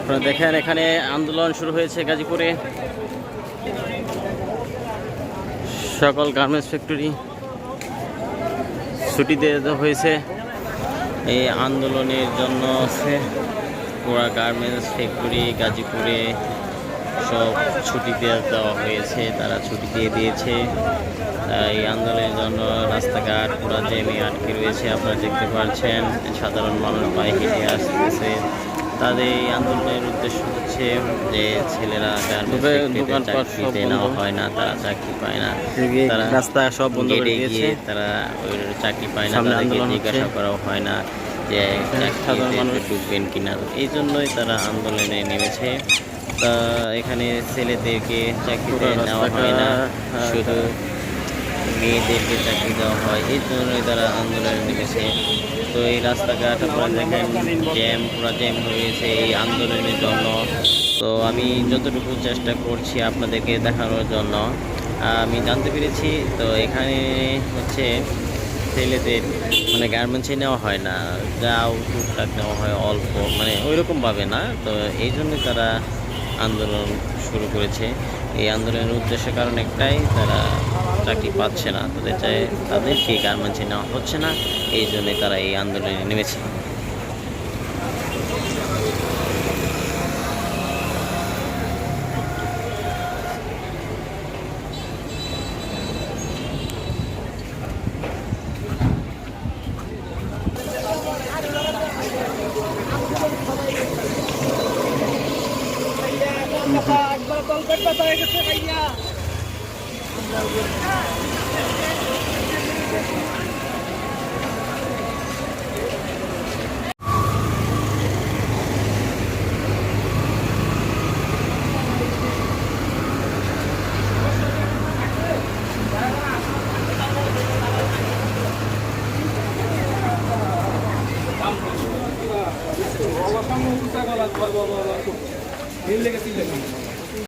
আপনারা দেখেন, এখানে আন্দোলন শুরু হয়েছে গাজীপুরে। সকল গার্মেন্টস ফ্যাক্টরি ছুটি দেওয়া হয়েছে। এই আন্দোলনের জন্য আছে। পুরা গার্মেন্টস ফ্যাক্টরি গাজীপুরে সব ছুটি দেওয়া হয়েছে, তারা ছুটি দিয়ে দিয়েছে। এই আন্দোলনের জন্য রাস্তাঘাট পুরা জ্যামে আটকে রয়েছে, আপনারা দেখতে পাচ্ছেন সাধারণ মানুষ পায়ে হেঁটে আসতেছে। তাদের এই আন্দোলনের উদ্দেশ্য হচ্ছে যে ছেলেরা চাকরিতে নেওয়া হয় না তারা চাকরি পায় না। তারা রাস্তা সব বন্ধ করে দিয়েছে। গিয়ে তারা ওই চাকরি পায় না তাদেরকে আন্দোলন জিজ্ঞাসা করাও হয় না যে সাধারণ মানুষ- ঢুকবেন কিনা। এই জন্যই তারা আন্দোলনে নেমেছে। তা এখানে ছেলেদেরকে চাকরিতে নেওয়া হয় না হ্যাঁ, শুধু মেয়েদেরকে চাকরি দেওয়া হয়। এই জন্যই তারা আন্দোলনে নেমেছে। এই রাস্তাঘাট, আপনারা দেখেন, জ্যাম, পুরো জ্যাম হয়েছে এই আন্দোলনের জন্য। তো আমি যতটুকু চেষ্টা করছি আপনাদেরকে দেখানোর জন্য, আমি জানতে পেরেছি, তো এখানে হচ্ছে ছেলেদের মানে গার্মেন্টসে নেওয়া হয় না যাও টুকটাক নেওয়া হয় অল্প মানে ওইরকমভাবে না। তো এই জন্যই তারা আন্দোলন শুরু করেছে। এই আন্দোলনের উদ্দেশ্য কারণ একটাই, তারা চাকরি পাচ্ছে না। তাদের চাই, তাদেরকে গার্মেন্টসে নেওয়া হচ্ছে না। এই জন্যই তারা এই আন্দোলনে নেমেছে। বাবা সামনে উল্টা গলা বাবা বাবা